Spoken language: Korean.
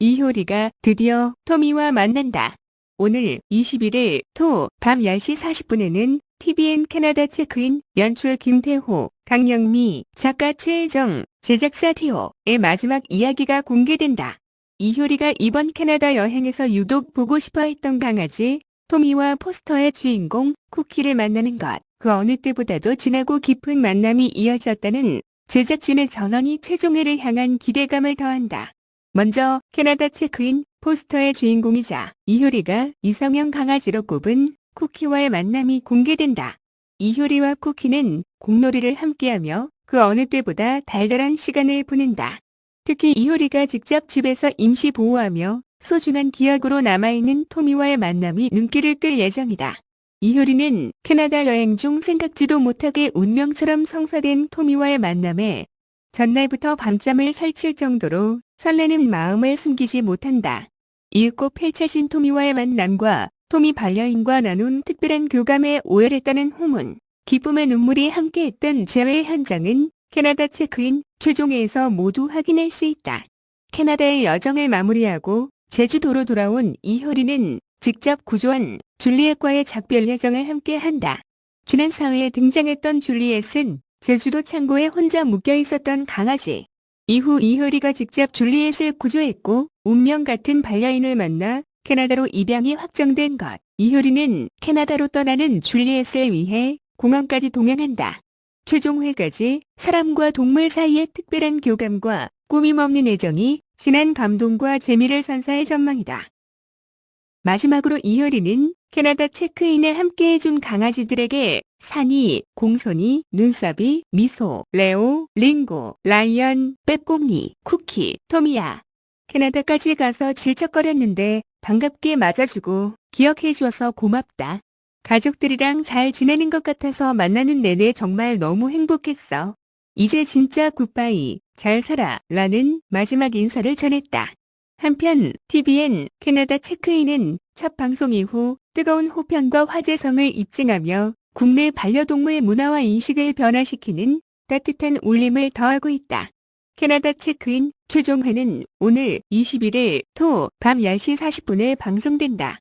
이효리가 드디어 토미와 만난다. 오늘 21일 토 밤 10시 40분에는 TVN 캐나다 체크인 연출 김태호, 강영미, 작가 최혜정, 제작사 티오의 마지막 이야기가 공개된다. 이효리가 이번 캐나다 여행에서 유독 보고 싶어 했던 강아지 토미와 포스터의 주인공 쿠키를 만나는 것. 그 어느 때보다도 진하고 깊은 만남이 이어졌다는 제작진의 전원이 최종회를 향한 기대감을 더한다. 먼저 캐나다 체크인 포스터의 주인공이자 이효리가 이성형 강아지로 꼽은 쿠키와의 만남이 공개된다. 이효리와 쿠키는 공놀이를 함께하며 그 어느 때보다 달달한 시간을 보낸다. 특히 이효리가 직접 집에서 임시 보호하며 소중한 기억으로 남아있는 토미와의 만남이 눈길을 끌 예정이다. 이효리는 캐나다 여행 중 생각지도 못하게 운명처럼 성사된 토미와의 만남에 전날부터 밤잠을 설칠 정도로 설레는 마음을 숨기지 못한다. 이윽고 펼쳐진 토미와의 만남과 토미 반려인과 나눈 특별한 교감에 오열했다는 후문, 기쁨의 눈물이 함께했던 재회 현장은 캐나다 체크인 최종회에서 모두 확인할 수 있다. 캐나다의 여정을 마무리하고 제주도로 돌아온 이효리는 직접 구조한 줄리엣과의 작별 여정을 함께한다. 지난 4회에 등장했던 줄리엣은 제주도 창고에 혼자 묶여 있었던 강아지. 이후 이효리가 직접 줄리엣을 구조했고 운명 같은 반려인을 만나 캐나다로 입양이 확정된 것. 이효리는 캐나다로 떠나는 줄리엣을 위해 공항까지 동행한다. 최종회까지 사람과 동물 사이의 특별한 교감과 꾸밈없는 애정이 진한 감동과 재미를 선사할 전망이다. 마지막으로 이효리는 캐나다 체크인에 함께해준 강아지들에게 산이, 공손이, 눈썹이, 미소, 레오, 링고, 라이언, 빼꼼니, 쿠키, 토미야. 캐나다까지 가서 질척거렸는데 반갑게 맞아주고 기억해주어서 고맙다. 가족들이랑 잘 지내는 것 같아서 만나는 내내 정말 너무 행복했어. 이제 진짜 굿바이, 잘 살아, 라는 마지막 인사를 전했다. 한편 TVN 캐나다 체크인은 첫 방송 이후 뜨거운 호평과 화제성을 입증하며 국내 반려동물 문화와 인식을 변화시키는 따뜻한 울림을 더하고 있다. 캐나다 체크인 최종회는 오늘 21일 토 밤 10시 40분에 방송된다.